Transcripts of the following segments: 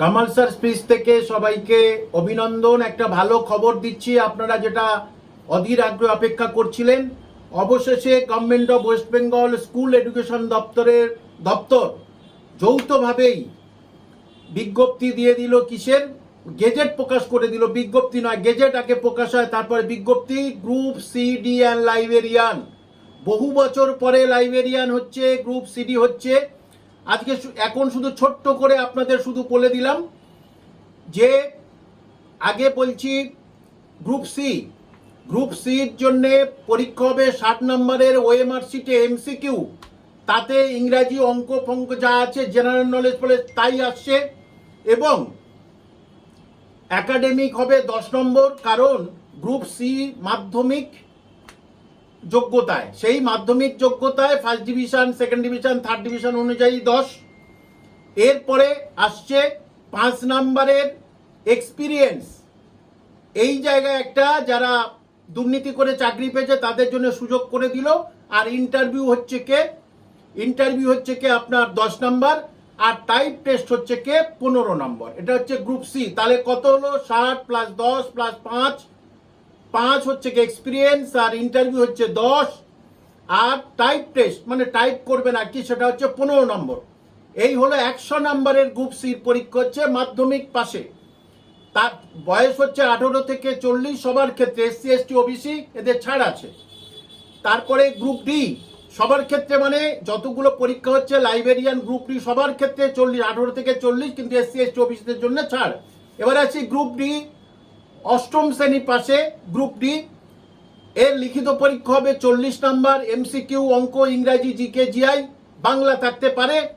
Kamal sir speech থেকে সবাইকে অভিনন্দন। একটা ভালো খবর দিচ্ছি, আপনারা যেটা অধীর আগ্রহ অপেক্ষা করছিলেন, অবশেষে government of West Bengal school education দপ্তরের দপ্তর যৌথভাবেই বিজ্ঞপ্তি দিয়ে দিল কিসের? গেজেট প্রকাশ করে দিল। বিজ্ঞপ্তি নয় গেজেট আগে প্রকাশ হয়, তারপরে বিজ্ঞপ্তি group C D and librarian বহু বছর পরে লাইব্রেরিয়ান হচ্ছে গ্রুপ সিডি হচ্ছে। আজকে এখন শুধু ছোট্ট করে আপনাদের শুধু বলে দিলাম যে, আগে বলছি গ্রুপ সি। গ্রুপ সির জন্য পরীক্ষা হবে ষাট নম্বরের ওএমআর সিটে এমসিকিউ তাতে ইংরাজি অঙ্ক ফঙ্ক যা আছে জেনারেল নলেজ বলে তাই আসছে। এবং একাডেমিক হবে দশ নম্বর, কারণ গ্রুপ সি মাধ্যমিক যোগ্যতায়, সেই মাধ্যমিক যোগ্যতায় first division second division third division অনুযায়ী দশ। এরপরে আসছে পাঁচ নাম্বারের এক্সপিরিয়েন্স এই জায়গায় একটা যারা দুর্নীতি করে চাকরি পেয়েছে, তাদের জন্য সুযোগ করে দিল। আর ইন্টারভিউ হচ্ছে কে? ইন্টারভিউ হচ্ছে কে আপনার দশ নাম্বার, আর টাইপ টেস্ট হচ্ছে কে? পনেরো নম্বর। এটা হচ্ছে গ্রুপ সি তাহলে কত হলো? ষাট প্লাস দশ প্লাস পাঁচ। পাঁচ হচ্ছে কি এক্সপিরিয়েন্স আর ইন্টারভিউ হচ্ছে দশ, আর টাইপ টেস্ট মানে টাইপ করবে না কি সেটা হচ্ছে পনেরো নম্বর। এই হলো একশো নম্বরের গ্রুপ সির পরীক্ষা হচ্ছে মাধ্যমিক পাশে তার বয়স হচ্ছে আঠেরো থেকে চল্লিশ সবার ক্ষেত্রে এসসি এসটি ওবিসি এদের ছাড় আছে। তারপরে গ্রুপ ডি সবার ক্ষেত্রে মানে যতগুলো পরীক্ষা হচ্ছে লাইব্রেরিয়ান গ্রুপ ডি সবার ক্ষেত্রে চল্লিশ, আঠেরো থেকে চল্লিশ, কিন্তু এসসি এসটি ওবিসিদের জন্য ছাড়। এবার আছি গ্রুপ ডি অষ্টম শ্রেণি পাশে গ্রুপ ডি। এর লিখিত পরীক্ষা হবে চল্লিশ নাম্বার এমসিকিউ অঙ্ক ইংরাজি জিকে জিআই বাংলা থাকতে পারে।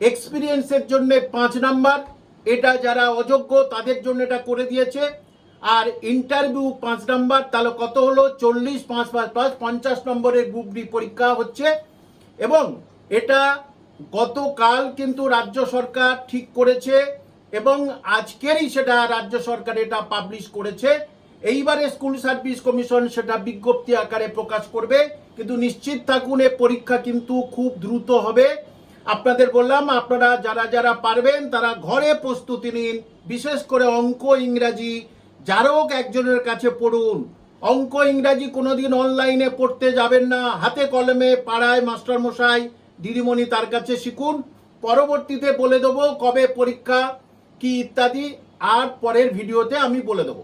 এক্সপিরিয়েন্সের জন্য পাঁচ নাম্বার। এটা যারা অযোগ্য, তাদের জন্য এটা করে দিয়েছে। আর ইন্টারভিউ পাঁচ নাম্বার, তাহলে কত হলো? চল্লিশ, পাঁচ পাঁচ পাঁচ, পঞ্চাশ নম্বরের গ্রুপ ডি পরীক্ষা হচ্ছে। এবং এটা গতকাল কিন্তু রাজ্য সরকার ঠিক করেছে। এবং আজকেরই সেটা রাজ্য সরকার এটা পাবলিশ করেছে। এইবারে স্কুল সার্ভিস কমিশন সেটা বিজ্ঞপ্তি আকারে প্রকাশ করবে। কিন্তু নিশ্চিত থাকুন, এ পরীক্ষা কিন্তু খুব দ্রুত হবে। আপনাদের বললাম, আপনারা যারা যারা পারবেন, তারা ঘরে প্রস্তুতি নিন। বিশেষ করে অঙ্ক, ইংরাজি। যারোক একজনের কাছে পড়ুন। অঙ্ক, ইংরাজি কোনোদিন অনলাইনে পড়তে যাবেন না। হাতে কলমে পাড়ায় মাস্টার মশাই দিদিমণি তার কাছে শিখুন। পরবর্তীতে বলে দেবো কবে পরীক্ষা। কি ইত্যাদি আর পরের ভিডিওতে আমি বলে দেবো।